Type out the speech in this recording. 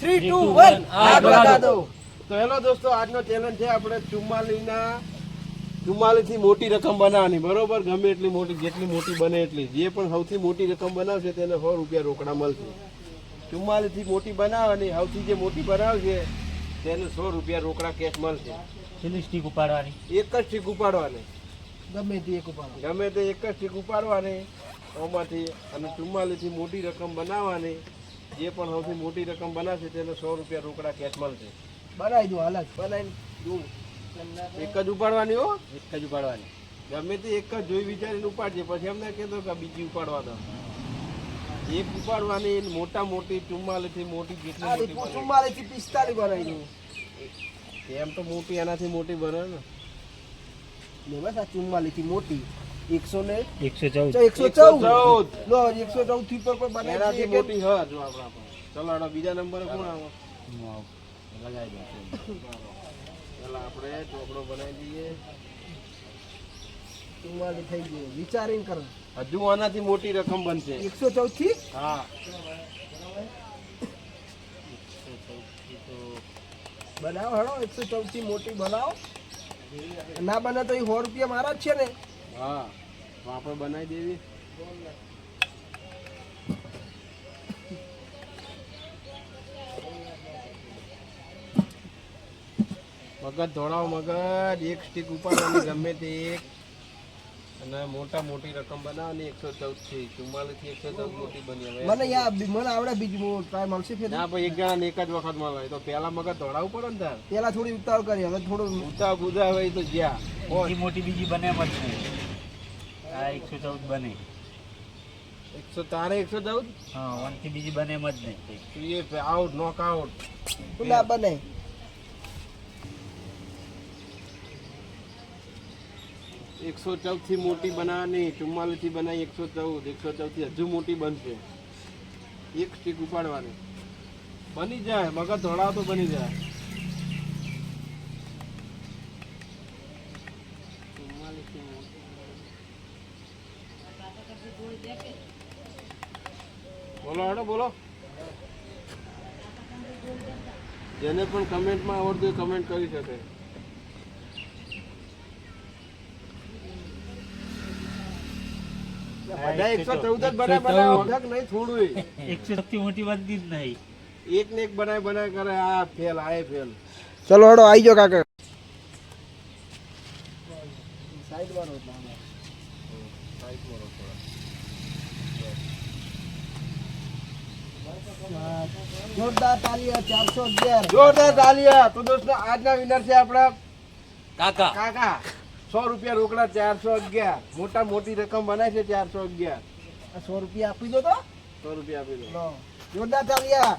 Three two one આગ લગા દો તો હેલો દોસ્તો આજનો ચેલેન્જ છે આપણે ચુમ્માલીના ચુમ્માલીથી મોટી રકમ બનાવવાની. બરોબર? ગમે એટલી મોટી જેટલી મોટી બને એટલી. જે પણ સૌથી મોટી રકમ બનાવશે તેને સો રૂપિયા રોકડા મળશે. ચુમ્માલીસથી મોટી બનાવવાની સૌથી જે મોટી બનાવશે તેને સો રૂપિયા રોકડા કેશ મળશે. કેટલી સ્ટીક ઉપાડવાની. એક જ સ્ટીક ઉપાડવાની. ગમે તે એક ઉપાડવા ગમે તે એક જ સ્ટીક ઉપાડવાની. એમાંથી અને ચુમ્માલીસથી મોટી રકમ બનાવવાની. જે પણ સૌથી મોટી રકમ બનાવશે તેને સો રૂપિયા રોકડા કેશ મળશે. બનાવી દો હાલ જ. બનાવીને જોઉં. એક જ ઉપાડવાની હો. એક જ ઉપાડવાની. ગમે તે એક જ જોઈ વિચારીને ઉપાડજે પછી એમને કહેતો કે બીજી ઉપાડવા દો. એક ઉપાડવાની મોટા મોટી ચુમ્માલીથી મોટી જેટલી રીત પિસ્તાલી પિસ્તાલીસ બનાવી દઉં એમ તો મોટી એનાથી મોટી બને ને. ને બસ આ ચુમ્માલીથી મોટી. એકસો ને એકસો ચૌદ. એકસો ચૌદ. 114. લો એકસો ચૌદથી ઉપર કોઈ બનાવી એનાથી મોટી હ જો આપણા પાસે. ચલો બીજા નંબર કોણ આવો? લગાવી દો પેલા આપણે ચોકડો બનાવી દઈએ. થઈ ગયું. વિચારીને કરો. હજુ આનાથી મોટી રકમ બનશે. એકસો ચૌદથી? હા. બનાવો હળો એકસો ચૌદથી મોટી બનાવો. ના બને તો એ સો રૂપિયા મારા જ છે ને. હા. તો બનાવી દેવી. મગજ ધોળાવ મગજ એક સ્ટીક ઉપાડવાની ગમે તે એક. અને મોટા મોટી રકમ બનાવવાની એકસો ચૌદથી ચુમ્માલીસથી એકસો ચૌદ મોટી બની હવે. મને યાર મને આવડે બીજું ટ્રાય મળશે ફેર? ના ભાઈ એક જણા એક જ વખત મળે. તો પેલા મગજ ધોળાવું પડે ને તાર. પેલા થોડી ઉતાવળ કરી હવે થોડું ઉતાવળ ઉતાવળ હોય તો જ્યાં. મોટી બીજી બને નહીં આ એકસો ચૌદ બને. એકસો તારે એકસો ચૌદ? હા વનથી બીજી બને એમ જ નહીં. તું એ આઉટ નોક આઉટ ખુલ્લા બને. એકસો ચૌદથી મોટી બનાવવાની ચુમ્માલીસથી બનાવી એકસો ચૌદ એકસો ચૌદથી હજુ મોટી બનશે. એક સ્ટીક ઉપાડવાની. બની જાય મગજ ધોળાવ તો બની જાય ચુમ્માલીસથી મોટી. બોલો બોલો. જેને પણ કમેન્ટમાં આવડતું હોય કમેન્ટ કરી શકે. બધા એકસો ચૌદ જ બનાય બનાય નહીં થોડું એકસો સૌથી મોટી બનતી જ નહીં. એક ને એક બનાય બનાય કરે આ ફેલ આ ફેલ ચલો હેડો આવી જાઓ કાકા. સાઈડ વાળો. જોરદાર તાલીઓ ચારસો અગિયાર. જોરદાર તાલિયા તો દોસ્તો આજના વિનર છે આપણા કાકા. કાકા. સો રૂપિયા રોકડા ચારસો અગિયાર. મોટા મોટી રકમ બનાય છે ચારસો અગિયાર. આ સો રૂપિયા આપી દો તો. સો રૂપિયા આપી દો. લો. જોરદાર તાલીયા